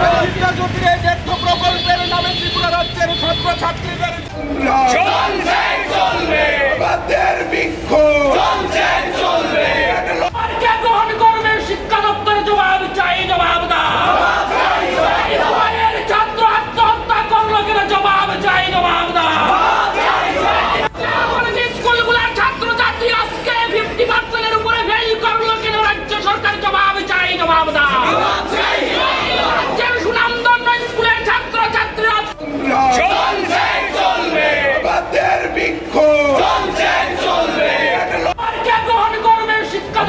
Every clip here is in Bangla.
বিদ্যাজ্যোতির এই ব্যর্থ প্রকল্পের নামে ত্রিপুরা রাজ্যের ছাত্রছাত্রীদের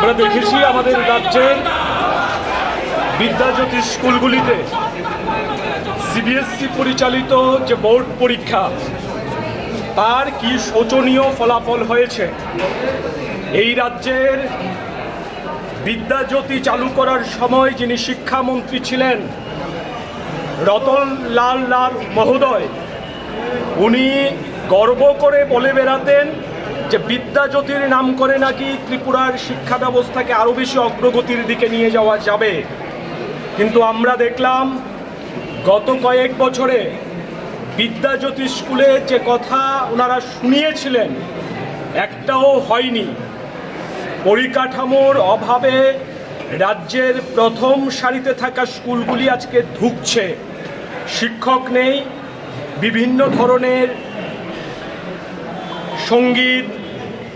আমরা দেখেছি আমাদের রাজ্যের বিদ্যাজ্যোতি স্কুলগুলিতে সিবিএসসি পরিচালিত যে বোর্ড পরীক্ষা, তার কি শোচনীয় ফলাফল হয়েছে? এই রাজ্যের বিদ্যাজ্যোতি চালু করার সময় যিনি শিক্ষামন্ত্রী ছিলেন, রতন লাল লাল মহোদয়, উনি গর্ব করে বলে বেড়াতেন যে বিদ্যাজ্যোতির নাম করে নাকি ত্রিপুরার শিক্ষা ব্যবস্থাকে আরও বেশি অগ্রগতির দিকে নিয়ে যাওয়া যাবে? কিন্তু আমরা দেখলাম, গত কয়েক বছরে বিদ্যাজ্যোতি স্কুলে যে কথা ওনারা শুনিয়েছিলেন, একটাও হয়নি। পরিকাঠামোর অভাবে রাজ্যের প্রথম সারিতে থাকা স্কুলগুলি আজকে ধুঁকছে। শিক্ষক নেই, বিভিন্ন ধরনের সংগীত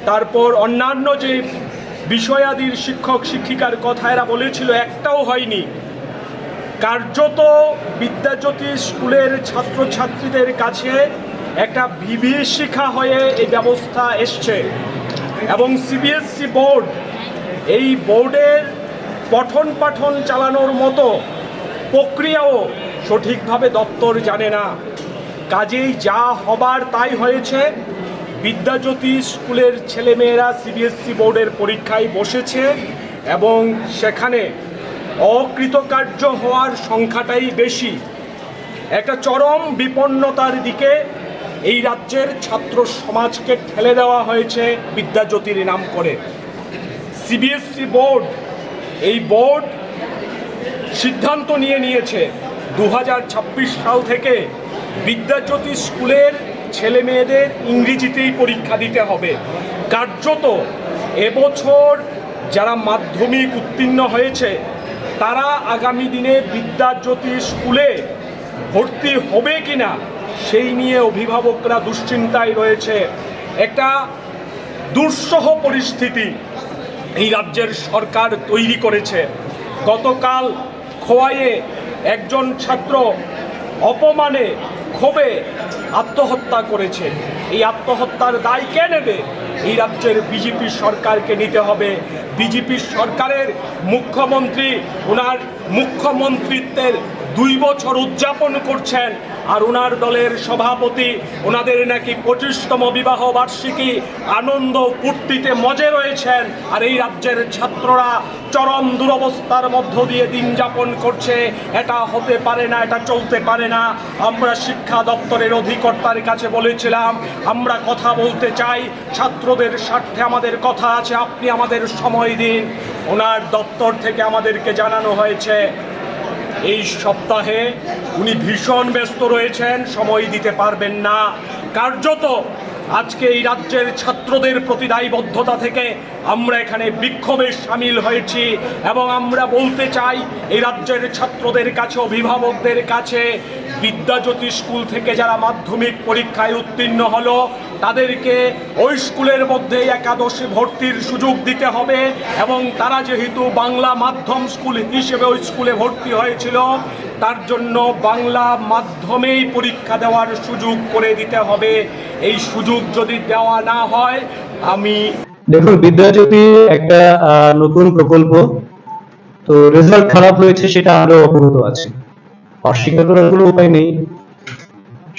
তারপর অন্যান্য যে বিষয়াদির শিক্ষক, শিক্ষিকার কথা এরা বলেছিল, একটাও হয়নি। কার্যত বিদ্যাজ্যোতি স্কুলের ছাত্রছাত্রীদের কাছে একটা বিভীষিকা হয়ে এই ব্যবস্থা এসছে। এবং সিবিএসসি বোর্ড এই বোর্ডের পঠন পাঠন চালানোর মতো প্রক্রিয়াও সঠিকভাবে দপ্তর জানে না। কাজেই যা হবার তাই হয়েছে। বিদ্যাজ্যোতি স্কুলের ছেলেমেয়েরা সিবিএসসি বোর্ডের পরীক্ষায় বসেছে এবং সেখানে অকৃতকার্য হওয়ার সংখ্যাটাই বেশি। একটা চরম বিপন্নতার দিকে এই রাজ্যের ছাত্র সমাজকে ঠেলে দেওয়া হয়েছে বিদ্যাজ্যোতির নাম করে। সিবিএসসি বোর্ড এই বোর্ড সিদ্ধান্ত নিয়ে নিয়েছে। দু হাজার ছাব্বিশ সাল থেকে বিদ্যাজ্যোতি স্কুলের ছেলে মেয়েদের ইংরেজিতেই পরীক্ষা দিতে হবে। কার্যত এবছর যারা মাধ্যমিক উত্তীর্ণ হয়েছে, তারা আগামী দিনে বিদ্যাজ্যোতি স্কুলে ভর্তি হবে কিনা, সেই নিয়ে অভিভাবকরা দুশ্চিন্তায় রয়েছে। একটা দুঃসহ পরিস্থিতি এই রাজ্যের সরকার তৈরি করেছে। গতকাল খোয়াইয়ে একজন ছাত্র অপমানে ক্ষোভে আত্মহত্যা করেছে। এই আত্মহত্যার দায় কে নেবে? এই রাজ্যের বিজেপি সরকারকে নিতে হবে। বিজেপি সরকারের মুখ্যমন্ত্রী ওনার মুখ্যমন্ত্রিত্বের দুই বছর উদযাপন করছেন আর ওনার দলের সভাপতি ওনাদের নাকি পঁচিশতম বিবাহ বার্ষিকী আনন্দ ফুর্তিতে মজে রয়েছেন আর এই রাজ্যের ছাত্ররা চরম দুরবস্থার মধ্য দিয়ে দিন যাপন করছে। এটা হতে পারে না, এটা চলতে পারে না। আমরা শিক্ষা দপ্তরের অধিকর্তার কাছে বলেছিলাম, আমরা কথা বলতে চাই, ছাত্রদের স্বার্থে আমাদের কথা আছে, আপনি আমাদের সময় দিন। ওনার দপ্তর থেকে আমাদেরকে জানানো হয়েছে এই সপ্তাহে উনি ভীষণ ব্যস্ত রয়েছেন, সময় দিতে পারবেন না। কার্যত আজকে এই রাজ্যের ছাত্রদের প্রতি দায়বদ্ধতা থেকে আমরা এখানে বিক্ষোভে সামিল হয়েছি এবং আমরা বলতে চাই, এই রাজ্যের ছাত্রদের কাছে, অভিভাবকদের কাছে বিদ্যাজ্যোতি স্কুল থেকে যারা মাধ্যমিক পরীক্ষায় উত্তীর্ণ হলো, তাদেরকে ওই স্কুলের মধ্যে একাদশে ভর্তির সুযোগ দিতে হবে এবং তারা যেহেতু বাংলা মাধ্যম স্কুল হিসেবে ওই স্কুলে ভর্তি হয়েছিল, তার জন্য বাংলা মাধ্যমেই পরীক্ষা দেওয়ার সুযোগ করে দিতে হবে। এই সুযোগ যদি দেওয়া না হয়, আমি দেখুন বিদ্যাজ্যোতি একটা নতুন প্রকল্প। তো রেজাল্ট খারাপ হয়েছে সেটা আমরা অবগত আছি। অস্বীকার করার কোনো উপায় নেই।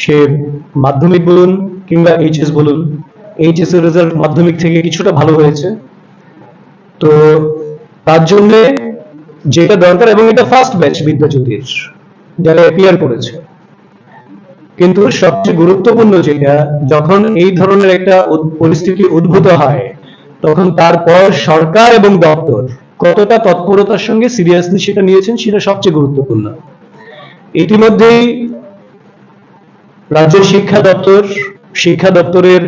সে মাধ্যমিক বলুন কিংবা এইচএস বলুন এইচএস এর রেজাল্ট মাধ্যমিক থেকে কিছুটা ভালো হয়েছে। তো তার জন্য যেটা দরকার এবং এটা ফার্স্ট ব্যাচ বিদ্যাজ্যোতির, যারা অ্যাপিয়ার করেছে। কিন্তু সবচেয়ে গুরুত্বপূর্ণ যেটা, যখন এই ধরনের একটা পরিস্থিতি উদ্ভূত হয়, তখন তারপর সরকার এবং দপ্তর কতটা তৎপরতার সঙ্গে সিরিয়াসলি সেটা নিয়েছেন সেটা সবচেয়ে গুরুত্বপূর্ণ। ইতিমধ্যেই রাজ্যের শিক্ষা দপ্তর, শিক্ষা দপ্তরের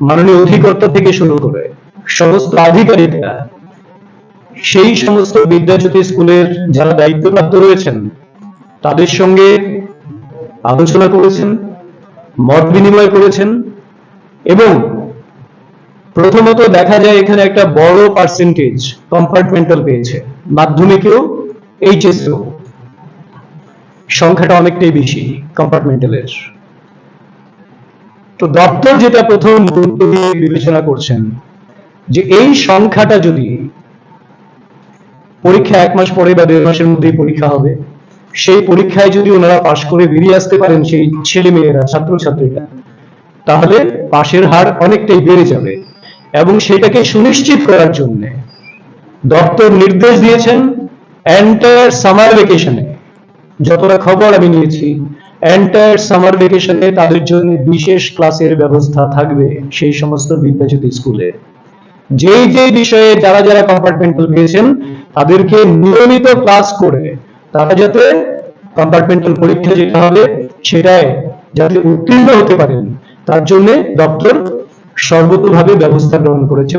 মাননীয় অধিকর্তা থেকে শুরু করে সমস্ত আধিকারিকরা সেই সমস্ত বিদ্যাজ্যোতি স্কুলের যারা দায়িত্বপ্রাপ্ত রয়েছেন, তাদের সঙ্গে আলোচনা করেছেন, মত বিনিময় করেছেন এবং প্রথমত দেখা যায় এখানে একটা বড় পার্সেন্টেজ কম্পার্টমেন্টাল পেয়েছে। মাধ্যমিকেও এইচএসও সংখ্যাটা অনেকটাই বেশি কম্পার্টমেন্টালের তো দপ্তর যেটা প্রথম বিবেচনা করছেন, যে এই সংখ্যাটা যদি পরীক্ষা এক মাস পরে বা দেড় মাসের মধ্যেই পরীক্ষা হবে, সেই পরীক্ষায় যদি ওনারা পাশ করে বেরিয়ে আসতে পারেন সেই ছেলে মেয়েরা, ছাত্রছাত্রীরা, তাহলে পাশের হার অনেকটাই বেড়ে যাবে। এবং সেটাকে সুনিশ্চিত করার জন্য দপ্তর নির্দেশ দিয়েছেন এন্টায়ার সামার ভেকেশনে যতটা খবর আমি নিয়েছি এন্টায়ার সামার ভেকেশনে তাদের জন্য বিশেষ ক্লাসের ব্যবস্থা থাকবে সেই সমস্ত বিদ্যাজ্যোতি স্কুলে যেই যে বিষয়ে যারা যারা কম্পার্টমেন্টাল পেয়েছেন, তাদেরকে নিয়মিত ক্লাস করে তারা যাতে কম্পার্টমেন্টাল পরীক্ষা যেটা হবে সেটায় যাতে উত্তীর্ণ হতে পারেন, তার জন্য দপ্তর সর্বতোভাবে ব্যবস্থা গ্রহণ করেছে।